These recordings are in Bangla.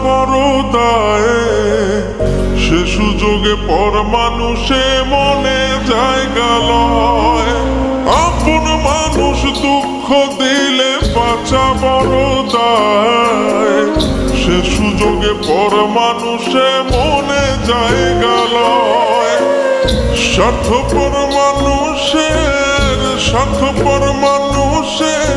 বাঁচা বড় দায়ে সে সুযোগে পর মানুষে মনে জায়গা লয়। আপন মানুষ দুঃখ দিলে বাঁচা বড় দায়ে সে সুযোগে পর মানুষে মনে জায়গা লয়। স্বার্থপর মানুষের স্বার্থপর মানুষের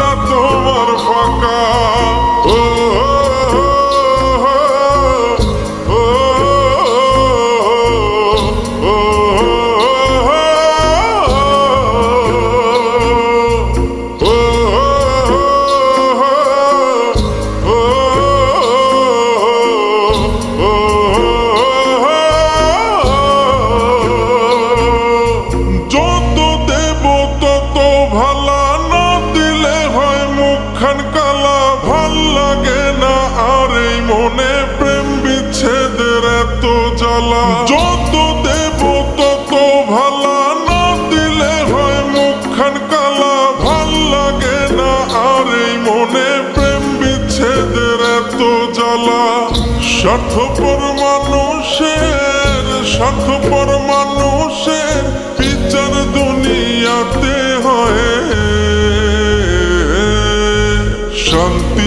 জ্বালা যত দেব, তত ভালা। না দিলে হয় মুখখান কালা। ভালো লাগে না আর এই মনে প্রেম বিচ্ছেদের এত জ্বালা। স্বার্থপর মানুষের স্বার্থপর মানুষের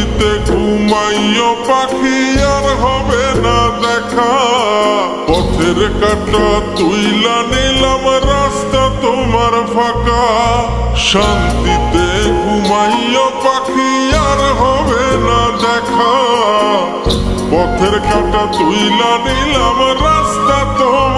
শান্তিতে ঘুমাইও পাখি আর হবে না দেখা। পথের কাটা তুইলা নিলাম, রাস্তা তোমার ফাঁকা। শান্তিতে ঘুমাইও পাখি আর হবে না দেখা। পথের কাটা তুইলা নিলাম, রাস্তা তোমার